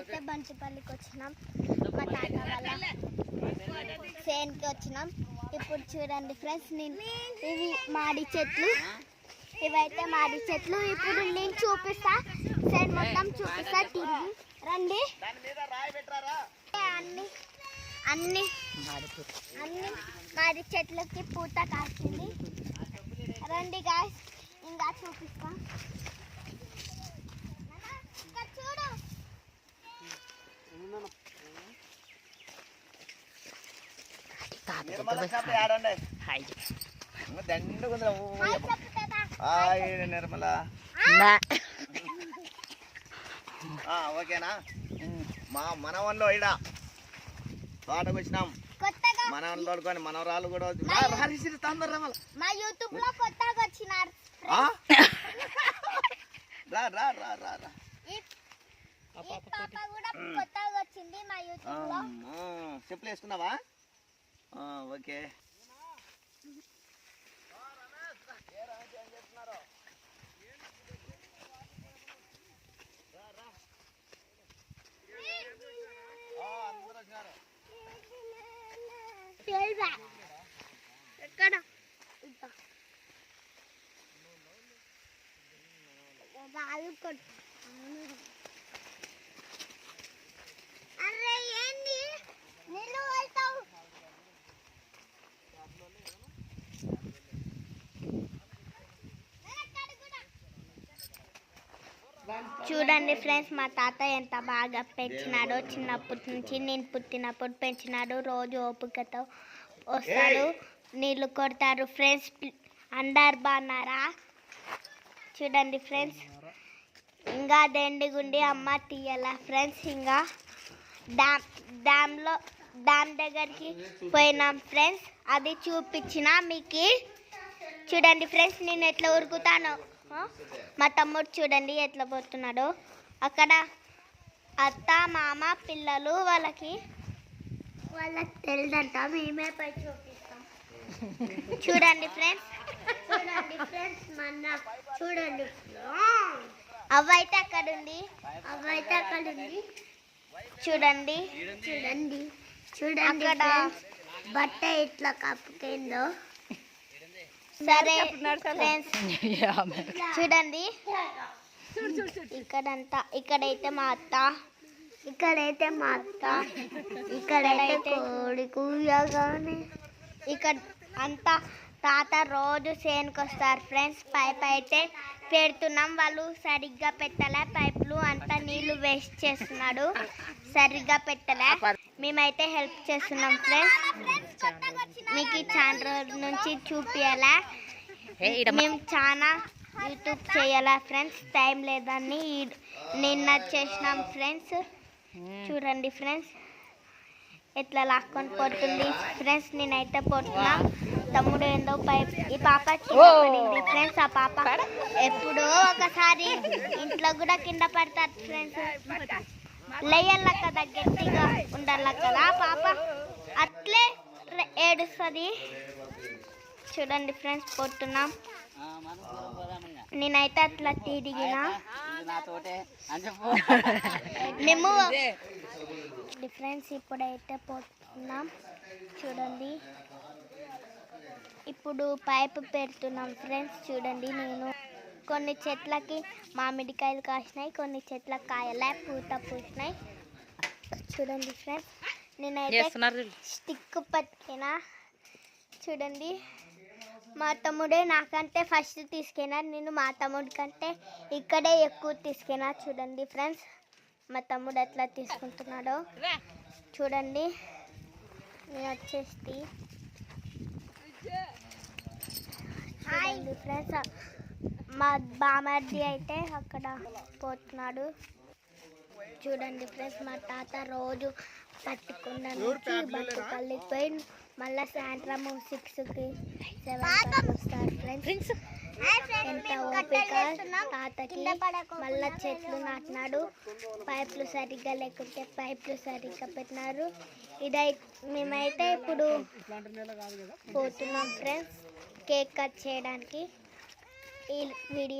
అయితే బంచిపల్లికి వచ్చినాం మా తాత వాళ్ళ సేన్కి వచ్చినాం ఇప్పుడు చూడండి ఫ్రెండ్స్ నేను ఇవి మాడి చెట్లు. ఇవైతే మాడి చెట్లు. ఇప్పుడు నేను చూపిస్తా. సైడ్ మొత్తం చూపిస్తా. తిరిగి రండి. అన్ని అన్ని అన్ని మాడి చెట్లకి పూత కాసింది. రండి గాయస్ ఇంకా చూపిస్తా ఇక్కడ చూడు నిర్మల. ఓకేనా? మా మనవన్లో ఇడ తోటకు వచ్చినాం. కొత్తగా మనవన్ తోడుకొని మనవరాలు కూడా. మా యూట్యూబ్లో కొత్తగా వచ్చినారు? రా. రా రా రా రా చెప్పులు వేసుకున్నావా? ఓకే? ఎక్కడ. రాళ్ళు కొట్టు. అరే ఏంది నీళ్ళు వెళ్తావు చూడండి ఫ్రెండ్స్ మా తాత ఎంత బాగా పెంచినాడో చిన్నప్పటి నుంచి నేను పుట్టినప్పుడు పెంచినాడు రోజు ఓపికతో వస్తాడు నీళ్ళు కొడతారు ఫ్రెండ్స్ అందరు బాగున్నారా? చూడండి ఫ్రెండ్స్ ఇంకా దెండిగుండి అమ్మ తీయాల. ఫ్రెండ్స్ ఇంకా డ్యామ్ డ్యామ్లో డ్యామ్ దగ్గరికి పోయినాం ఫ్రెండ్స్. అది చూపించిన మీకు. చూడండి ఫ్రెండ్స్ నేను ఎట్లా ఉరుకుతాను. మా తమ్ముడు చూడండి ఎట్లా పోతున్నాడు. అక్కడ అత్త మామ పిల్లలు వాళ్ళకి వాళ్ళకి తెలియదంట మేమే పై చూపిస్తాం. చూడండి ఫ్రెండ్స్. చూడండి ఫ్రెండ్స్ మన చూడండి. అవ్వైతే అక్కడ ఉంది అవ్వైతే అక్కడ ఉంది చూడండి. చూడండి చూడండి అక్కడ బట్ట ఇట్లా కప్పుకేందో సరే ఫ్రెండ్స్ చూడండి. ఇక్కడంతా ఇక్కడైతే మా అత్త ఇక్కడైతే మా అత్త ఇక్కడైతే కోడి కూయగానే. ఇక్కడ అంతా తాత రోజు చేనుకు వస్తారు ఫ్రెండ్స్. పైప్ అయితే పెడుతున్నాం. వాళ్ళు సరిగ్గా పెట్టలే. పైపులు అంతా నీళ్ళు వేస్ట్ చేస్తున్నాడు. సరిగ్గా పెట్టలే. మేమైతే హెల్ప్ చేస్తున్నాం ఫ్రెండ్స్. చాలా రోజుల నుంచి చూపించాలా మేము చాలా యూట్యూబ్ చేయాలా ఫ్రెండ్స్? టైం లేదని నిన్న చేసినాం ఫ్రెండ్స్. చూడండి ఫ్రెండ్స్. ఎట్లా లాక్కొని పోతుంది? ఫ్రెండ్స్ నేనైతే పోతున్నా. తమ్ముడు ఏందో పైప్ ఈ పాప పడింది ఫ్రెండ్స్. ఆ పాప ఎప్పుడో ఒకసారి ఇంట్లో కూడా కింద పడతారు ఫ్రెండ్స్. లేయాల కదా గట్టిగా ఉండాల కదా పాప అట్లే ఏడుస్తుంది? చూడండి ఫ్రెండ్స్ పోతున్నాం నేనైతే అట్లా తిరిగిన. మేము డిఫరెన్స్ ఇప్పుడైతే పోతున్నాం. చూడండి. ఇప్పుడు పైప్ పెడుతున్నాం ఫ్రెండ్స్ చూడండి నేను. కొన్ని చెట్లకి మామిడికాయలు కాసినాయి కొన్ని చెట్లకు కాయలే పూత పూసినాయి. చూడండి ఫ్రెండ్స్. నేనైతే స్టిక్ పట్టిన చూడండి. మా తమ్ముడే నాకంటే ఫస్ట్ తీసుకెళ్ళినా నేను మా తమ్ముడి కంటే ఇక్కడే ఎక్కువ తీసుకెళ్ళినా. చూడండి ఫ్రెండ్స్ మా తమ్ముడు ఎట్లా తీసుకుంటున్నాడో. చూడండి. నేను వచ్చేసి ఫ్రెండ్స్ మా బామర్ది అయితే అక్కడ పోతున్నాడు. చూడండి ఫ్రెండ్స్ మా తాత రోజు పట్టుకుండా నుంచి బతుకల్లికి పోయి మళ్ళీ సాయంత్రం సిక్స్కి సెవెన్ వస్తారు ఫ్రెండ్స్. ఎంత ఓపిక? తాతకి మళ్ళా చెట్లు నాటినాడు. పైపులు సరిగ్గా లేకుంటే పైపులు సరిగ్గా పెట్టినారు. ఇదై మేమైతే ఇప్పుడు పోతున్నాం ఫ్రెండ్స్. కేక్ కట్ చేయడానికి ఈ వీడియో